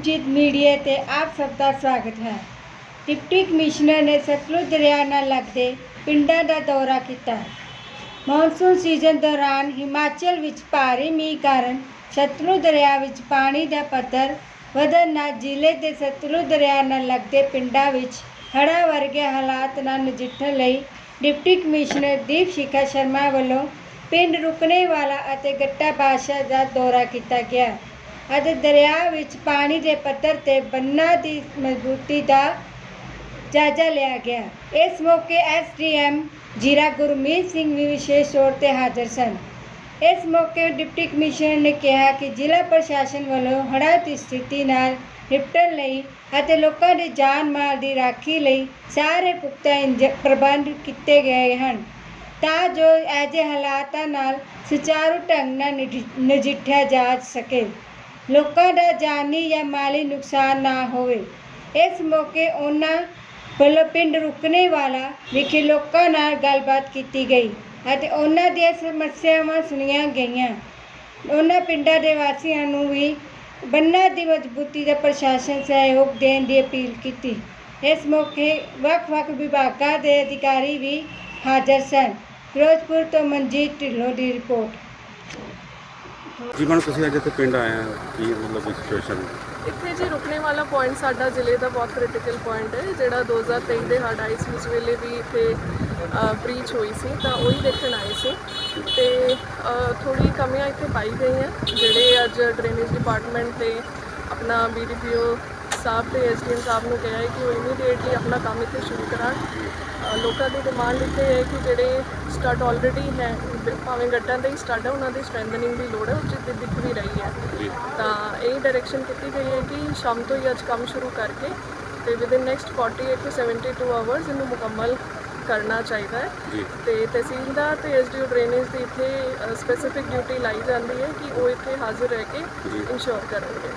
ਨਿਸ਼ਚਿਤ ਮੀਡੀਆ ਤੇ ਆਪ ਸਭ ਦਾ ਸਵਾਗਤ ਹੈ। ਡਿਪਟੀ ਕਮਿਸ਼ਨਰ ਨੇ ਸਤਲੁਜ ਦਰਿਆ ਨਾਲ ਲੱਗਦੇ ਪਿੰਡਾਂ ਦਾ ਦੌਰਾ ਕੀਤਾ। ਮੌਨਸੂਨ ਸੀਜ਼ਨ ਦੌਰਾਨ ਹਿਮਾਚਲ ਵਿੱਚ ਭਾਰੀ ਮੀਂਹ ਕਾਰਨ ਸਤਲੁਜ ਦਰਿਆ ਵਿੱਚ ਪਾਣੀ ਦਾ ਪੱਧਰ ਵਧਣ ਨਾਲ ਜ਼ਿਲ੍ਹੇ ਦੇ ਸਤਲੁਜ ਦਰਿਆ ਨਾਲ ਲੱਗਦੇ ਪਿੰਡਾਂ ਵਿੱਚ ਹੜ੍ਹਾਂ ਵਰਗੇ ਹਾਲਾਤ ਨਾਲ ਨਜਿੱਠਣ ਲਈ ਡਿਪਟੀ ਕਮਿਸ਼ਨਰ ਦੀਪ ਸ਼ਿਖਾ ਸ਼ਰਮਾ ਵੱਲੋਂ ਪਿੰਡ ਰੁਕਣੇ ਵਾਲਾ ਅਤੇ ਗੱਟਾ ਬਾਦਸ਼ਾਹ ਦਾ ਦੌਰਾ ਕੀਤਾ ਗਿਆ। ਅਤੇ ਦਰਿਆ ਵਿੱਚ ਪਾਣੀ ਦੇ ਪੱਧਰ ਤੇ ਬੰਨਾਂ ਦੀ ਮਜ਼ਬੂਤੀ ਦਾ ਜਾਇਜ਼ਾ ਲਿਆ ਗਿਆ। ਇਸ ਮੌਕੇ ਐਸਡੀਐਮ ਜੀਰਾ ਗੁਰਮੀਤ ਸਿੰਘ ਵੀ ਵਿਸ਼ੇਸ਼ ਤੌਰ ਤੇ ਹਾਜ਼ਰ ਸਨ। ਇਸ ਮੌਕੇ ਡਿਪਟੀ ਕਮਿਸ਼ਨਰ ਨੇ ਕਿਹਾ ਕਿ ਜ਼ਿਲ੍ਹਾ ਪ੍ਰਸ਼ਾਸਨ ਵੱਲੋਂ ਹੜ੍ਹਾਂ ਦੀ ਸਥਿਤੀ ਨਾਲ ਨਿਪਟਣ ਲਈ ਅਤੇ ਲੋਕਾਂ ਦੀ ਜਾਨ ਮਾਲ ਦੀ ਰਾਖੀ ਲਈ ਸਾਰੇ ਪੁਖਤਾ ਇੰਜ- ਪ੍ਰਬੰਧ ਕੀਤੇ ਗਏ ਹਨ ਤਾਂ ਜੋ ਅਜਿਹੇ ਹਾਲਾਤਾਂ ਨਾਲ ਸੁਚਾਰੂ ਢੰਗ ਨਾਲ ਨਜਿ- ਨਜਿੱਠਿਆ ਜਾ ਸਕੇ। ਲੋਕਾਂ ਦਾ ਜਾਨੀ ਜਾਂ ਮਾਲੀ ਨੁਕਸਾਨ ਨਾ ਹੋਵੇ। ਇਸ ਮੌਕੇ ਉਹਨਾਂ ਵੱਲੋਂ ਪਿੰਡ ਰੁਕਣੇ ਵਾਲਾ ਵਿਖੇ ਲੋਕਾਂ ਨਾਲ ਗੱਲਬਾਤ ਕੀਤੀ ਗਈ ਅਤੇ ਉਹਨਾਂ ਦੀਆਂ ਸਮੱਸਿਆਵਾਂ ਸੁਣੀਆਂ ਗਈਆਂ। ਉਹਨਾਂ ਪਿੰਡਾਂ ਦੇ ਵਾਸੀਆਂ ਨੂੰ ਵੀ ਬੰਨਾਂ ਦੀ ਮਜ਼ਬੂਤੀ ਦਾ ਪ੍ਰਸ਼ਾਸਨ ਸਹਿਯੋਗ ਦੇਣ ਦੀ ਅਪੀਲ ਕੀਤੀ। ਇਸ ਮੌਕੇ ਵੱਖ-ਵੱਖ ਵਿਭਾਗਾਂ ਦੇ ਅਧਿਕਾਰੀ ਵੀ ਹਾਜ਼ਰ ਸਨ। ਫਿਰੋਜ਼ਪੁਰ ਤੋਂ ਮਨਜੀਤ ਢਿੱਲੋਂ ਦੀ ਰਿਪੋਰਟ। ਜੀ ਤੁਸੀਂ ਅੱਜ ਇੱਥੇ ਪਿੰਡ ਆਏ ਆ ਕੀ ਮਤਲਬ ਸਿਚੁਏਸ਼ਨ ਇੱਥੇ ਜੀ ਰੁਕਣੇ ਵਾਲਾ ਪੁਆਇੰਟ ਸਾਡਾ ਜ਼ਿਲ੍ਹੇ ਦਾ ਬਹੁਤ ਕ੍ਰਿਟੀਕਲ ਪੁਆਇੰਟ ਹੈ, ਜਿਹੜਾ 2023 ਦੇ ਹੜ੍ਹ ਆਏ ਸੀ ਉਸ ਵੇਲੇ ਵੀ ਇੱਥੇ ਬ੍ਰੀਚ ਹੋਈ ਸੀ, ਤਾਂ ਉਹੀ ਦੇਖਣ ਆਏ ਸੀ। ਤੇ ਥੋੜੀ ਕਮੀਆਂ ਇੱਥੇ ਪਾਈ ਗਈਆਂ, ਜਿਹੜੇ ਅੱਜ ਡਰੇਨੇਜ ਡਿਪਾਰਟਮੈਂਟ ਤੇ ਆਪਣਾ ਬੀਡੀਪੀਓ ਸਾਹਿਬ ਤੇ ਐਸਡੀਐਮ ਸਾਹਿਬ ਨੂੰ ਕਿਹਾ ਹੈ ਕਿ ਉਹ ਇਮੀਡੀਏਟਲੀ ਆਪਣਾ ਕੰਮ ਇੱਥੇ ਸ਼ੁਰੂ ਅ, ਲੋਕਾਂ ਦੀ ਡਿਮਾਂਡ ਇੱਥੇ ਹੈ ਕਿ ਜਿਹੜੇ ਸਟੱਡ ਆਲਰੇਡੀ ਹੈ ਭਾਵੇਂ ਗੱਟਾਂ ਦੇ ਹੀ ਸਟੱਡ ਹੈ ਉਹਨਾਂ ਦੀ ਸਟਰੈਂਥਨਿੰਗ ਦੀ ਲੋੜ ਹੈ ਉਹ ਤੇ ਦਿਖ ਵੀ ਰਹੀ ਹੈ। ਤਾਂ ਇਹ ਡਾਇਰੈਕਸ਼ਨ ਕੀਤੀ ਗਈ ਹੈ ਕਿ ਸ਼ਾਮ ਤੋਂ ਹੀ ਅੱਜ ਕੰਮ ਸ਼ੁਰੂ ਕਰਕੇ ਤੇ ਵਿਦਿਨ ਨੈਕਸਟ 48 ਤੋਂ 72 ਆਵਰਸ ਇਹਨੂੰ ਮੁਕੰਮਲ ਕਰਨਾ ਚਾਹੀਦਾ ਹੈ। ਤੇ ਤਹਿਸੀਲਦਾਰ ਤੇ ਐਸਡੀਓ ਡਰੇਨੇਜ ਦੀ ਇੱਥੇ ਸਪੈਸੀਫਿਕ ਡਿਊਟੀ ਲਾਈ ਜਾਂਦੀ ਹੈ ਕਿ ਉਹ ਇੱਥੇ ਹਾਜ਼ਰ ਰਹਿ ਕੇ। ਇਨਸ਼ੋਰ ਕਰਨਗੇ।